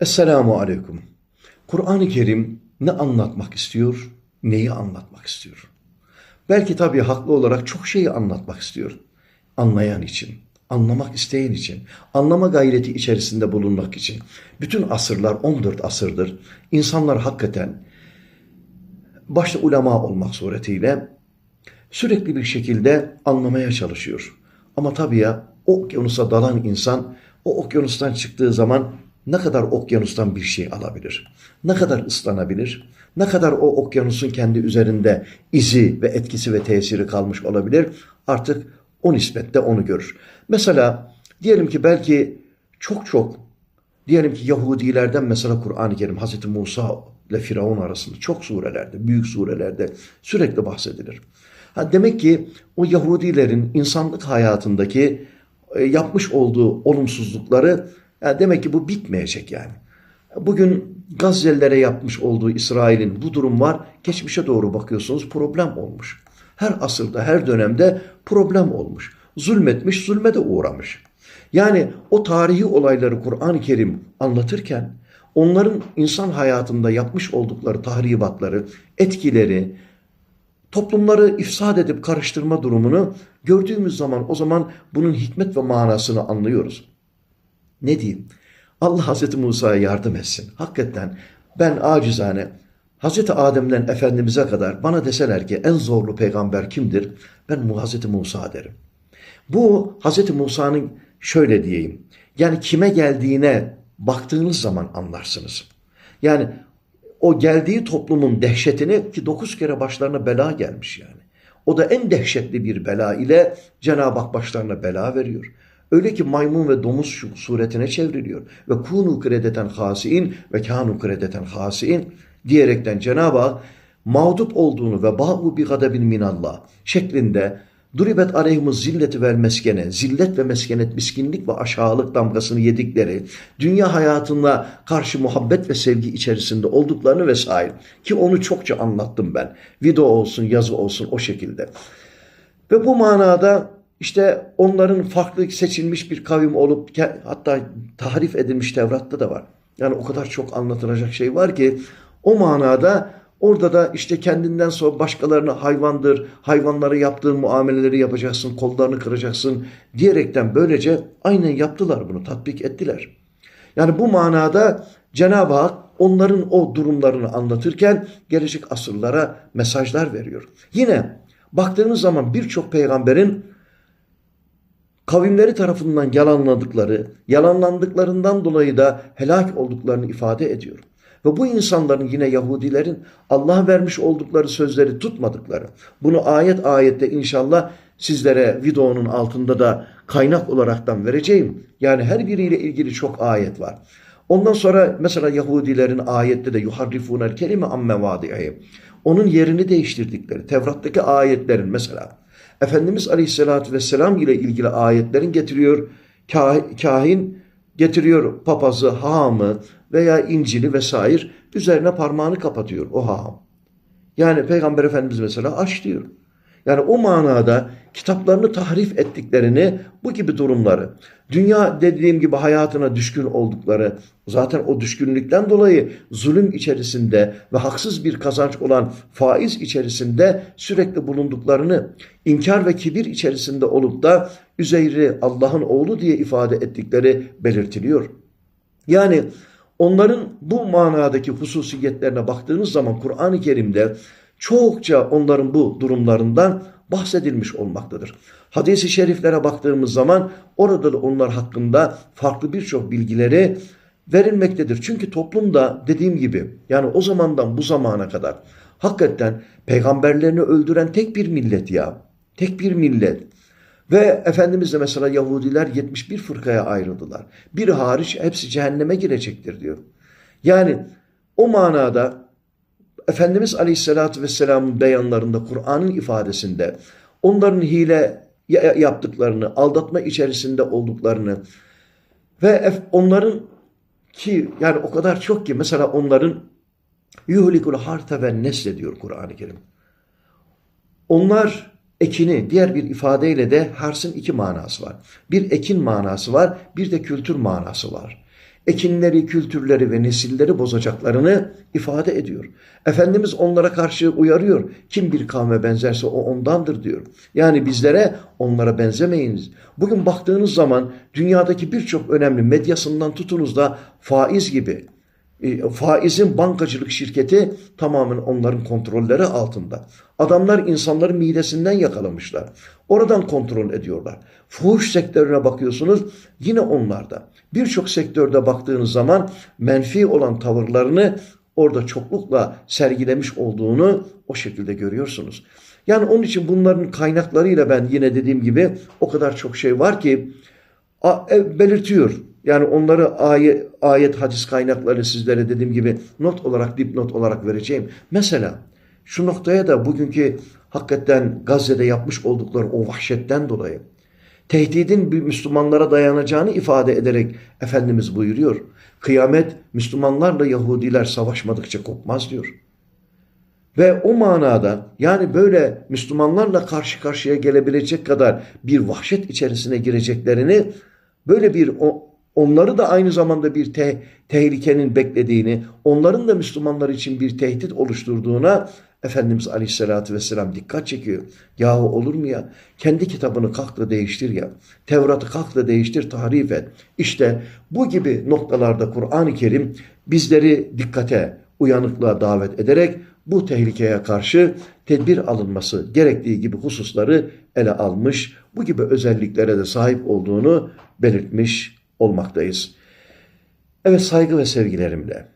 Esselamu Aleyküm. Kur'an-ı Kerim ne anlatmak istiyor, neyi anlatmak istiyor? Belki tabii haklı olarak çok şeyi anlatmak istiyor. Anlayan için, anlamak isteyen için, anlama gayreti içerisinde bulunmak için. Bütün asırlar 14 asırdır. İnsanlar hakikaten başta ulema olmak suretiyle sürekli bir şekilde anlamaya çalışıyor. Ama tabii ya o okyanusa dalan insan o okyanustan çıktığı zaman ne kadar okyanustan bir şey alabilir? Ne kadar ıslanabilir? Ne kadar o okyanusun kendi üzerinde izi ve etkisi ve tesiri kalmış olabilir? Artık o nispette onu görür. Mesela diyelim ki belki çok çok diyelim ki Yahudilerden mesela Kur'an-ı Kerim Hazreti Musa ile Firavun arasında çok surelerde, büyük surelerde sürekli bahsedilir. Ha demek ki o Yahudilerin insanlık hayatındaki e, yapmış olduğu olumsuzlukları yani demek ki bu bitmeyecek yani. Bugün Gazze'lilere yapmış olduğu İsrail'in bu durum var. Geçmişe doğru bakıyorsunuz problem olmuş. Her asırda, her dönemde problem olmuş. Zulmetmiş, zulme de uğramış. Yani o tarihi olayları Kur'an-ı Kerim anlatırken onların insan hayatında yapmış oldukları tahribatları, etkileri, toplumları ifsad edip karıştırma durumunu gördüğümüz zaman o zaman bunun hikmet ve manasını anlıyoruz. Ne diyeyim? Allah Hazreti Musa'ya yardım etsin. Hakikaten ben acizane Hazreti Adem'den Efendimiz'e kadar bana deseler ki en zorlu peygamber kimdir? Ben Hazreti Musa derim. Bu Hazreti Musa'nın şöyle diyeyim. Yani kime geldiğine baktığınız zaman anlarsınız. Yani o geldiği toplumun dehşetini ki dokuz kere başlarına bela gelmiş yani. O da en dehşetli bir bela ile Cenab-ı Hak başlarına bela veriyor. Öyle ki maymun ve domuz suretine çevriliyor. Ve kunu kredeten hasiin ve kanu kredeten hasiin diyerekten Cenab-ı Hak mağdup olduğunu ve ba'u bi gadabin minallah şeklinde Duribet aleyhimiz zilleti vel meskene, zillet ve meskenet, miskinlik ve aşağılık damgasını yedikleri, dünya hayatına karşı muhabbet ve sevgi içerisinde olduklarını vesaire. Ki onu çokça anlattım ben. Video olsun, yazı olsun o şekilde. Ve bu manada işte onların farklı seçilmiş bir kavim olup hatta tahrif edilmiş Tevrat'ta da var. Yani o kadar çok anlatılacak şey var ki o manada orada da işte kendinden sonra başkalarına hayvandır, hayvanlara yaptığın muameleleri yapacaksın, kollarını kıracaksın diyerekten böylece aynen yaptılar bunu, tatbik ettiler. Yani bu manada Cenab-ı Hak onların o durumlarını anlatırken gelecek asırlara mesajlar veriyor. Yine baktığınız zaman birçok peygamberin kavimleri tarafından yalanladıkları, yalanlandıklarından dolayı da helak olduklarını ifade ediyor. Ve bu insanların yine Yahudilerin Allah vermiş oldukları sözleri tutmadıkları. Bunu ayet ayette inşallah sizlere videonun altında da kaynak olaraktan vereceğim. Yani her biriyle ilgili çok ayet var. Ondan sonra mesela Yahudilerin ayette de yuharrifunel kelime amme vadi'i. Onun yerini değiştirdikleri Tevrat'taki ayetlerin mesela Efendimiz Aleyhisselatü Vesselam ile ilgili ayetlerin getiriyor. Kahin getiriyor papazı, hahamı veya İncil'i vesaire üzerine parmağını kapatıyor o haham. Yani Peygamber Efendimiz mesela aç diyor. Yani o manada kitaplarını tahrif ettiklerini bu gibi durumları, dünya dediğim gibi hayatına düşkün oldukları, zaten o düşkünlükten dolayı zulüm içerisinde ve haksız bir kazanç olan faiz içerisinde sürekli bulunduklarını, inkar ve kibir içerisinde olup da Üzeyr'i Allah'ın oğlu diye ifade ettikleri belirtiliyor. Yani onların bu manadaki hususiyetlerine baktığınız zaman Kur'an-ı Kerim'de çokça onların bu durumlarından bahsedilmiş olmaktadır. Hadis-i şeriflere baktığımız zaman orada da onlar hakkında farklı birçok bilgileri verilmektedir. Çünkü toplumda dediğim gibi yani o zamandan bu zamana kadar hakikaten peygamberlerini öldüren tek bir millet ya. Tek bir millet. Ve Efendimiz de mesela Yahudiler 71 fırkaya ayrıldılar. Bir hariç hepsi cehenneme girecektir diyor. Yani o manada Efendimiz Aleyhisselatü Vesselam'ın beyanlarında, Kur'an'ın ifadesinde onların hile yaptıklarını, aldatma içerisinde olduklarını ve onların ki yani o kadar çok ki mesela onların yuhlikul harta ve nesle diyor Kur'an-ı Kerim. Onlar ekini diğer bir ifadeyle de harsın iki manası var. Bir ekin manası var, bir de kültür manası var. Ekinleri, kültürleri ve nesilleri bozacaklarını ifade ediyor. Efendimiz onlara karşı uyarıyor. Kim bir kavme benzerse o ondandır diyor. Yani bizlere onlara benzemeyiniz. Bugün baktığınız zaman dünyadaki birçok önemli medyasından tutunuz da faiz gibi e, faizin bankacılık şirketi tamamen onların kontrolleri altında. Adamlar insanların midesinden yakalamışlar. Oradan kontrol ediyorlar. Fuhuş sektörüne bakıyorsunuz yine onlarda. Birçok sektörde baktığınız zaman menfi olan tavırlarını orada çoklukla sergilemiş olduğunu o şekilde görüyorsunuz. Yani onun için bunların kaynaklarıyla ben yine dediğim gibi o kadar çok şey var ki e, belirtiyor. Yani onları ayet, ayet hadis kaynakları sizlere dediğim gibi not olarak dipnot olarak vereceğim. Mesela şu noktaya da bugünkü hakikaten Gazze'de yapmış oldukları o vahşetten dolayı tehdidin bir Müslümanlara dayanacağını ifade ederek Efendimiz buyuruyor. Kıyamet Müslümanlarla Yahudiler savaşmadıkça kopmaz diyor. Ve o manada yani böyle Müslümanlarla karşı karşıya gelebilecek kadar bir vahşet içerisine gireceklerini böyle bir o, onları da aynı zamanda bir te, tehlikenin beklediğini, onların da Müslümanlar için bir tehdit oluşturduğuna Efendimiz Aleyhisselatü Vesselam dikkat çekiyor. Yahu olur mu ya? Kendi kitabını kalk da değiştir ya. Tevrat'ı kalk değiştir, tahrif et. İşte bu gibi noktalarda Kur'an-ı Kerim bizleri dikkate, uyanıklığa davet ederek bu tehlikeye karşı tedbir alınması gerektiği gibi hususları ele almış, bu gibi özelliklere de sahip olduğunu belirtmiş olmaktayız. Evet saygı ve sevgilerimle